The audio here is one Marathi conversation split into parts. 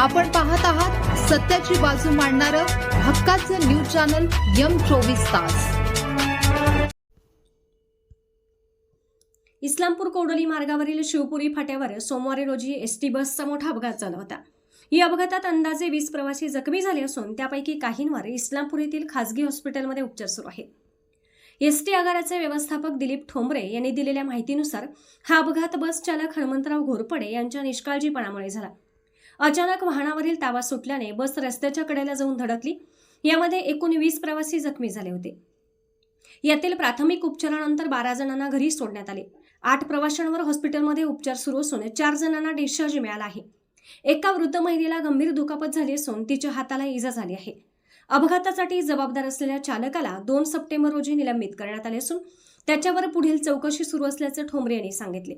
आपण पाहत आहात सत्याची बाजू मांडणारं हक्काचं न्यूज चॅनल यम चोवीस तास. इस्लामपूर कोडोली मार्गावरील शिवपुरी फाट्यावर सोमवारी रोजी एसटी बसचा मोठा अपघात झाला होता. या अपघातात अंदाजे वीस प्रवासी जखमी झाले असून त्यापैकी काहींवर इस्लामपूर येथील खासगी हॉस्पिटलमध्ये उपचार सुरू आहेत. एसटी आगाराचे व्यवस्थापक दिलीप ठोंबरे यांनी दिलेल्या माहितीनुसार हा अपघात बस चालक हनुमंतराव घोरपडे यांच्या निष्काळजीपणामुळे झाला. अचानक वाहनावरील ताबा सुटल्याने बस रस्त्याच्या कडेला जाऊन धडकली. यामध्ये एकूण वीस प्रवासी जखमी झाले होते. यातील प्राथमिक उपचारानंतर बारा जणांना घरी सोडण्यात आले. आठ प्रवाशांवर हॉस्पिटलमध्ये उपचार सुरू असून चार जणांना डिस्चार्ज मिळाला आहे. एका वृद्ध महिलेला गंभीर दुखापत झाली असून तिच्या हाताला इजा झाली आहे. अपघातासाठी जबाबदार असलेल्या चालकाला दोन सप्टेंबर रोजी निलंबित करण्यात आले असून त्याच्यावर पुढील चौकशी सुरू असल्याचं ठोंबरे यांनी सांगितले.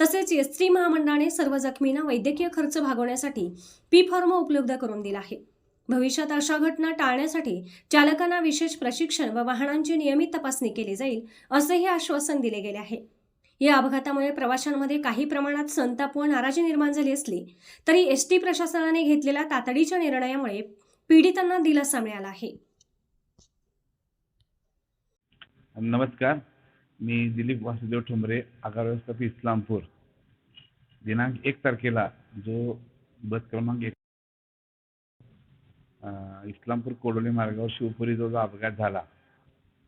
तसेच एसटी महामंडळाने सर्व जखमींना वैद्यकीय खर्च भागवण्यासाठी पी फॉर्म उपलब्ध करून दिला आहे. भविष्यात अशा घटना टाळण्यासाठी चालकांना विशेष प्रशिक्षण व वाहनांची नियमित तपासणी केली जाईल असेही आश्वासन दिले गेले आहे. या अपघातामुळे प्रवाशांमध्ये काही प्रमाणात संताप व नाराजी निर्माण झाली असली तरी एस टी प्रशासनाने घेतलेल्या तातडीच्या निर्णयामुळे पीडितांना दिलासा मिळाला आहे. नमस्कार. मी दिलीप वासुदेव ठोंबरे आगार व्यवस्थापक इस्लामपूर. दिनांक एक तारखेला जो बस क्रमांक एक इस्लामपूर कोडोली मार्गावर शिवपुरी जो जो अपघात झाला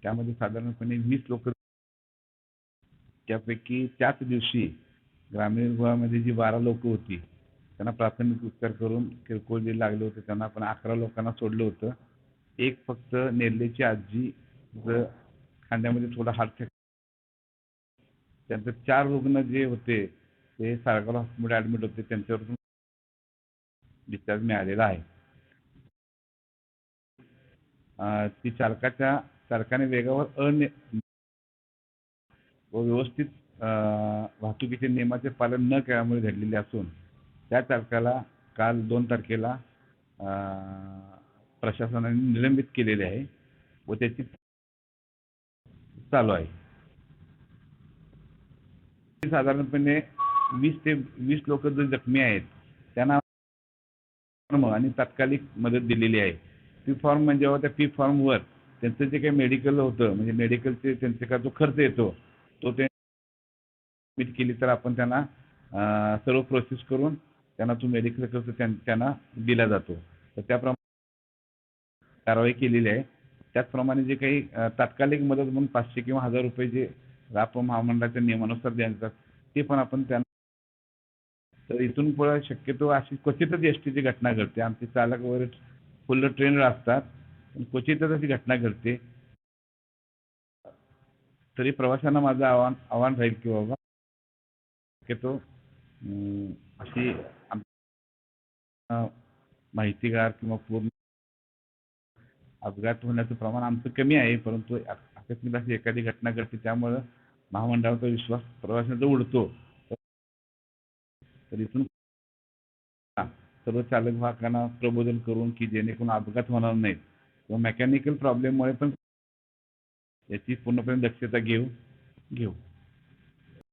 त्यामध्ये साधारणपणे वीस लोक त्यापैकी त्याच दिवशी ग्रामीण विभागामध्ये जी बारा लोक होती त्यांना प्राथमिक उपचार करून किरकोळ जे लागले होते त्यांना आपण अकरा लोकांना सोडलं होतं. एक फक्त नेल्लेची आजी खांद्यामध्ये थोडा हार्ट त्यानंतर चार रुग्ण जे होते ते सारगाव हॉस्पिटलमध्ये ॲडमिट होते त्यांच्यावर डिस्चार्ज मिळालेला आहे. ती चालकाच्या चालकाने वेगावर अनि व व्यवस्थित वाहतुकीचे नियमाचे पालन न केल्यामुळे घडलेले असून त्या चालकाला काल दोन तारखेला प्रशासनाने निलंबित केलेले आहे व त्याची चालू आहे. साधारणपणे वीस ते वीस लोक जे जखमी आहेत त्यांना फॉर्म आणि तात्कालिक मदत दिलेली आहे. पी फॉर्म म्हणजे त्या पी फॉर्मवर त्यांचं जे काही मेडिकल होतं म्हणजे मेडिकलचे त्यांचे का जो खर्च येतो तो ते केली तर आपण त्यांना सर्व प्रोसेस करून त्यांना तो मेडिकल खर्च त्यांना दिला जातो. तर त्याप्रमाणे कारवाई केलेली आहे. त्याचप्रमाणे जे काही तात्कालिक मदत म्हणून पाचशे किंवा हजार रुपये जे राप महामंडळाच्या नियमानुसार द्यायचे ते पण आपण त्यांना तर इथून पुढे शक्यतो अशी क्वचितच एस टीची घटना घडते. आमचे चालक वगैरे फुल ट्रेनर असतात पण क्वचितच अशी घटना घडते. तरी प्रवाशांना माझं आव्हान आव्हान राहील की बाबा शक्यतो अशी आम- माहितीगार किंवा पूर्ण अपघात होण्याचं प्रमाण आमचं कमी आहे परंतु अक- अशी एखादी घटना घडते त्यामुळं महामंडळाचा विश्वास प्रवाशांचा उडतो. तर इथून सर्व चालक वाहकांना प्रबोधन करून की जेणेकरून अपघात होणार नाहीत. किंवा मेकॅनिकल प्रॉब्लेममुळे पण याची पूर्णपणे दक्षता घेऊ घेऊ.